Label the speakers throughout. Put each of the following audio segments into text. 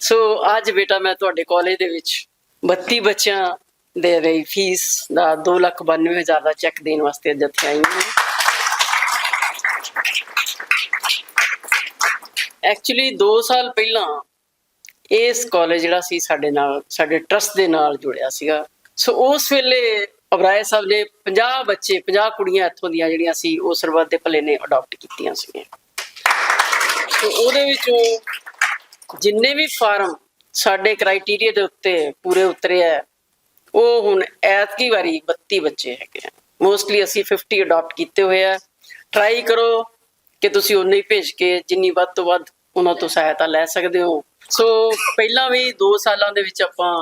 Speaker 1: ਸੋ ਅੱਜ ਬੇਟਾ ਮੈਂ ਤੁਹਾਡੇ ਕਾਲਜ ਦੇ ਵਿੱਚ 32 ਬੱਚਿਆਂ ਦੇ ਰਹੀ ਫੀਸ ਦਾ 292000 ਦਾ ਚੈੱਕ ਦੇਣ ਵਾਸਤੇ ਅੱਜ ਇੱਥੇ ਆਈ ਹਾਂ। ਐਕਚੁਅਲੀ 2 ਸਾਲ ਪਹਿਲਾਂ ਇਸ ਕਾਲਜ ਜਿਹੜਾ ਸੀ ਸਾਡੇ ਨਾਲ, ਸਾਡੇ ਟਰਸਟ ਦੇ ਨਾਲ ਜੁੜਿਆ ਸੀਗਾ। ਸੋ ਉਸ ਵੇਲੇ ਅਬਰਾਏ ਸਾਹਿਬ ਨੇ 50 ਬੱਚੇ 50 ਕੁੜੀਆਂ ਇੱਥੋਂ ਦੀਆਂ ਜਿਹੜੀਆਂ ਸੀ, ਉਹ ਸਰਬੱਤ ਦੇ ਭਲੇ ਨੇ ਅਡਾਪਟ ਕੀਤੀਆਂ ਸੀਗੀਆਂ। ਸੋ ਉਹਦੇ ਵਿੱਚੋਂ ਜਿੰਨੇ ਵੀ ਫਾਰਮ ਸਾਡੇ ਕ੍ਰਾਈਟੇਰੀਆ ਦੇ ਉੱਤੇ ਪੂਰੇ ਉਤਰੇ ਆ, ਉਹ ਹੁਣ ਐਤਕੀ ਵਾਰੀ 32 ਬੱਚੇ ਹੈਗੇ ਆ। ਮੋਸਟਲੀ ਅਸੀਂ 50 ਅਡਾਪਟ ਕੀਤੇ ਹੋਏ ਆ। ਟਰਾਈ ਕਰੋ ਕਿ ਤੁਸੀਂ ਉਨੇ ਹੀ ਭੇਜ ਕੇ ਜਿੰਨੀ ਵੱਧ ਤੋਂ ਵੱਧ ਉਹਨਾਂ ਤੋਂ ਸਹਾਇਤਾ ਲੈ ਸਕਦੇ ਹੋ। ਸੋ ਪਹਿਲਾਂ ਵੀ 2 ਸਾਲਾਂ ਦੇ ਵਿੱਚ ਆਪਾਂ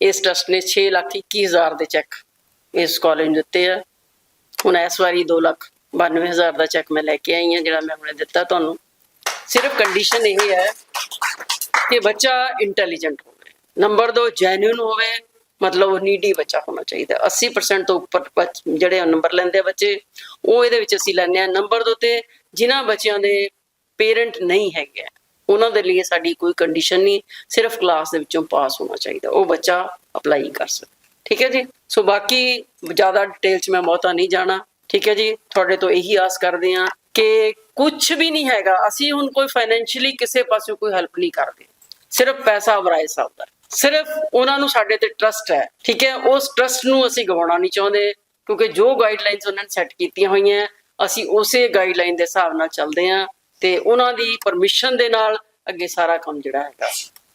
Speaker 1: ਇਸ ਟਰਸਟ ਨੇ 6 ਲੱਖ 21 ਹਜ਼ਾਰ ਦੇ ਚੈੱਕ ਇਸ ਕਾਲਜ ਨੂੰ ਦਿੱਤੇ ਆ। ਹੁਣ ਇਸ ਵਾਰੀ 2 ਲੱਖ 92 ਹਜ਼ਾਰ ਦਾ ਚੈੱਕ ਮੈਂ ਲੈ ਕੇ ਆਈ ਹਾਂ ਜਿਹੜਾ ਮੈਂ ਹੁਣੇ ਦਿੱਤਾ ਤੁਹਾਨੂੰ। ਸਿਰਫ ਕੰਡੀਸ਼ਨ ਇਹ ਹੈ ਕਿ ਬੱਚਾ ਇੰਟੈਲੀਜੈਂਟ ਹੋਵੇ ਨੰਬਰ 2 ਜੈਨੂਇਨ ਹੋਵੇ ਮਤਲਬ ਉਹ ਨੀਡੀ ਬੱਚਾ ਹੋਣਾ ਚਾਹੀਦਾ 80% ਤੋਂ ਉੱਪਰ ਬੱਚ- ਜਿਹੜੇ ਨੰਬਰ ਲੈਂਦੇ ਆ ਬੱਚੇ ਉਹ ਇਹਦੇ ਵਿੱਚ ਅਸੀਂ ਲੈਂਦੇ ਆ ਨੰਬਰ ਦੋ ਤੇ ਜਿਨ੍ਹਾਂ ਬੱਚਿਆਂ ਦੇ ਪੇਰੈਂਟ ਨਹੀਂ ਹੈਗੇ ਉਹਨਾਂ ਦੇ ਲਈ ਸਾਡੀ ਕੋਈ ਕੰਡੀਸ਼ਨ ਨਹੀਂ ਸਿਰਫ ਕਲਾਸ ਦੇ ਵਿੱਚੋਂ ਪਾਸ ਹੋਣਾ ਚਾਹੀਦਾ ਉਹ ਬੱਚਾ ਅਪਲਾਈ ਕਰ ਸਕਦਾ ਠੀਕ ਹੈ ਜੀ ਸੋ ਬਾਕੀ ਜ਼ਿਆਦਾ ਡਿਟੇਲ ਚ ਮੈਂ ਬਹੁਤਾ ਨਹੀਂ ਜਾਣਾ ਠੀਕ ਹੈ ਜੀ ਤੁਹਾਡੇ ਤੋਂ ਇਹੀ ਆਸ ਕਰਦੇ ਹਾਂ ਕਿ ਕੁਝ ਵੀ ਨਹੀਂ ਹੈਗਾ, ਅਸੀਂ ਹੁਣ ਕੋਈ ਫਾਈਨੈਂਸ਼ੀਅਲੀ ਕਿਸੇ ਪਾਸੇ ਕੋਈ ਹੈਲਪ ਨਹੀਂ ਕਰਦੇ। ਸਿਰਫ ਪੈਸਾ ਅਬਰਾਏ ਸਾਹਿਬ ਦਾ। ਸਿਰਫ ਉਹਨਾਂ ਨੂੰ ਸਾਡੇ ਤੇ ਟਰਸਟ ਹੈ, ਠੀਕ ਹੈ? ਉਸ ਟਰਸਟ ਨੂੰ ਅਸੀਂ ਗਵਾਉਣਾ ਨਹੀਂ ਚਾਹੁੰਦੇ, ਕਿਉਂਕਿ ਜੋ ਗਾਈਡਲਾਈਨਸ ਉਹਨਾਂ ਨੇ ਸੈੱਟ ਕੀਤੀਆਂ ਹੋਈਆਂ, ਅਸੀਂ ਉਸੇ ਗਾਈਡਲਾਈਨ ਦੇ ਹਿਸਾਬ ਨਾਲ ਚੱਲਦੇ ਹਾਂ ਤੇ ਉਹਨਾਂ ਦੀ ਪਰਮਿਸ਼ਨ ਦੇ ਨਾਲ ਅੱਗੇ ਸਾਰਾ ਕੰਮ ਜਿਹੜਾ ਹੈਗਾ,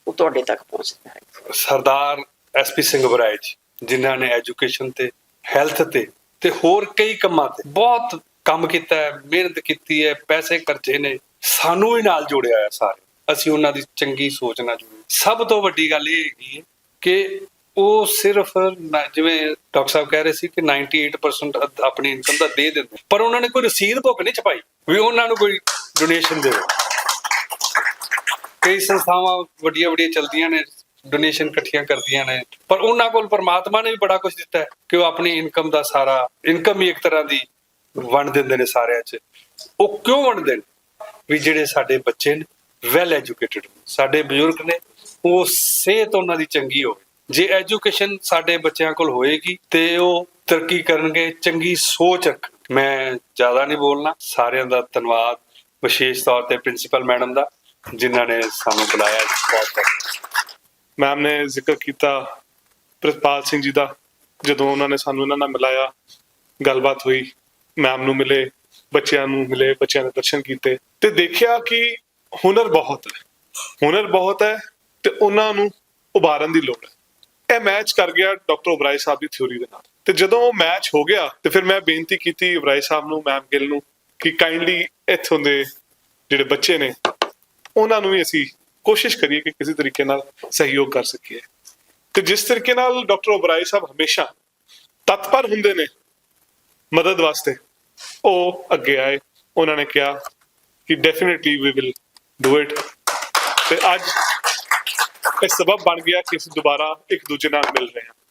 Speaker 1: ਉਹ ਤੁਹਾਡੇ ਤੱਕ ਪਹੁੰਚਦਾ ਹੈ।
Speaker 2: ਸਰਦਾਰ ਐਸਪੀ ਸਿੰਘ ਬਰਾਜ ਜਿਨ੍ਹਾਂ ਨੇ ਐਜੂਕੇਸ਼ਨ ਤੇ ਹੈਲਥ ਤੇ ਤੇ ਹੋਰ ਕਈ ਕੰਮਾਂ ਤੇ ਬਹੁਤ ਕੰਮ ਕੀਤਾ ਹੈ, ਮਿਹਨਤ ਕੀਤੀ ਹੈ, ਪੈਸੇ ਖਰਚੇ ਨੇ, ਸਾਨੂੰ ਹੀ ਨਾਲ ਜੋੜਿਆ ਹੈ ਸਾਰੇ। ਅਸੀਂ ਉਹਨਾਂ ਦੀ ਚੰਗੀ ਸੋਚ ਨਾਲ ਜੁੜੇ। ਸਭ ਤੋਂ ਵੱਡੀ ਗੱਲ ਇਹ ਹੈਗੀ ਕਿ ਉਹ ਸਿਰਫ ਜਿਵੇਂ ਡਾਕਟਰ ਸਾਹਿਬ ਕਹਿ ਰਹੇ ਸੀ ਕਿ 98% ਅਧ- ਆਪਣੀ ਇਨਕਮ ਦਾ ਦੇ ਦਿੰਦੇ ਪਰ ਉਹਨਾਂ ਨੇ ਕੋਈ ਰਸੀਦ ਭੁੱਖ ਨਹੀਂ ਛਪਾਈ ਵੀ ਉਹਨਾਂ ਨੂੰ ਕੋਈ ਡੋਨੇਸ਼ਨ ਦੇਵੇ। ਕਈ ਸੰਸਥਾਵਾਂ ਵੱਡੀਆਂ ਵੱਡੀਆਂ ਚਲਦੀਆਂ ਨੇ ਡੋਨੇਸ਼ਨ ਇਕੱਠੀਆਂ ਕਰਦੀਆਂ ਨੇ, ਪਰ ਉਹਨਾਂ ਕੋਲ ਪਰਮਾਤਮਾ ਨੇ ਵੀ ਬੜਾ ਕੁਝ ਦਿੱਤਾ ਹੈ ਕਿ ਉਹ ਆਪਣੀ ਇਨਕਮ ਦਾ ਸਾਰਾ ਇਨਕਮ ਹੀ ਇੱਕ ਤਰ੍ਹਾਂ ਦੀ ਵੰਡ ਦਿੰਦੇ ਨੇ ਸਾਰਿਆਂ 'ਚ। ਉਹ ਕਿਉਂ ਵੰਡਦੇ ਨੇ? ਵੀ ਜਿਹੜੇ ਸਾਡੇ ਬੱਚੇ ਨੇ ਵੈਲ ਐਜੂਕੇਟਿਡ ਸਾਡੇ ਬਜ਼ੁਰਗ ਨੇ, ਉਹ ਸਿਹਤ ਉਹਨਾਂ ਦੀ ਚੰਗੀ ਹੋਵੇ। ਜੇ ਐਜੂਕੇਸ਼ਨ ਸਾਡੇ ਬੱਚਿਆਂ ਕੋਲ ਹੋਏਗੀ, ਤੇ ਉਹ ਤਰੱਕੀ ਕਰਨਗੇ, ਚੰਗੀ ਸੋਚ ਰੱਖ ਮੈਂ ਜ਼ਿਆਦਾ ਨਹੀਂ ਬੋਲਣਾ। ਸਾਰਿਆਂ ਦਾ ਧੰਨਵਾਦ, ਵਿਸ਼ੇਸ਼ ਤੌਰ ਤੇ ਪ੍ਰਿੰਸੀਪਲ ਮੈਡਮ ਦਾ, ਜਿਨ੍ਹਾਂ ਨੇ ਸਾਨੂੰ ਬੁਲਾਇਆ ਬਹੁਤ ਬਹੁਤ
Speaker 3: ਮੈਮ ਨੇ ਜ਼ਿਕਰ ਕੀਤਾ ਪ੍ਰਿਤਪਾਲ ਸਿੰਘ ਜੀ ਦਾ, ਜਦੋਂ ਉਹਨਾਂ ਨੇ ਸਾਨੂੰ ਇਹਨਾਂ ਨਾਲ ਮਿਲਾਇਆ, ਗੱਲਬਾਤ ਹੋਈ। ਮੈਮ ਨੂੰ ਮਿਲੇ, ਬੱਚਿਆਂ ਨੂੰ ਮਿਲੇ, ਬੱਚਿਆਂ ਦੇ ਦਰਸ਼ਨ ਕੀਤੇ ਤੇ ਦੇਖਿਆ ਕਿ ਹੁਨਰ ਬਹੁਤ ਹੈ। ਹੁਨਰ ਬਹੁਤ ਹੈ ਤੇ ਉਹਨਾਂ ਨੂੰ ਉਭਾਰਨ ਦੀ ਲੋੜ ਹੈ। ਇਹ ਮੈਚ ਕਰ ਗਿਆ ਡਾਕਟਰ ਉਬਰਾਏ ਸਾਹਿਬ ਦੀ ਥਿਉਰੀ ਦੇ ਨਾਲ। ਤੇ ਜਦੋਂ ਉਹ ਮੈਚ ਹੋ ਗਿਆ ਤੇ ਫਿਰ ਮੈਂ ਬੇਨਤੀ ਕੀਤੀ ਉਬਰਾਏ ਸਾਹਿਬ ਨੂੰ ਮੈਮ ਗਿੱਲ ਨੂੰ ਕਿ ਕਾਈਂਡਲੀ ਇੱਥੋਂ ਦੇ ਜਿਹੜੇ ਬੱਚੇ ਨੇ, ਉਹਨਾਂ ਨੂੰ ਵੀ ਅਸੀਂ ਕੋਸ਼ਿਸ਼ ਕਰੀਏ ਕਿ ਕਿਸੇ ਤਰੀਕੇ ਨਾਲ ਸਹਿਯੋਗ ਕਰ ਸਕੀਏ। ਤੇ ਜਿਸ ਤਰੀਕੇ ਨਾਲ ਡਾਕਟਰ ਓਬਰਾਏ ਸਾਹਿਬ ਹਮੇਸ਼ਾ ਤਤਪਰ ਹੁੰਦੇ ਨੇ ਮਦਦ ਵਾਸਤੇ ਉਹ ਅੱਗੇ ਆਏ। ਉਹਨਾਂ ਨੇ ਕਿਹਾ ਕਿ definitely we will do it ਤੇ ਅੱਜ ਇਹ ਸਬਬ ਬਣ ਗਿਆ ਕਿ ਅਸੀਂ ਦੁਬਾਰਾ ਇੱਕ ਦੂਜੇ ਨਾਲ ਮਿਲ ਰਹੇ ਹਾਂ।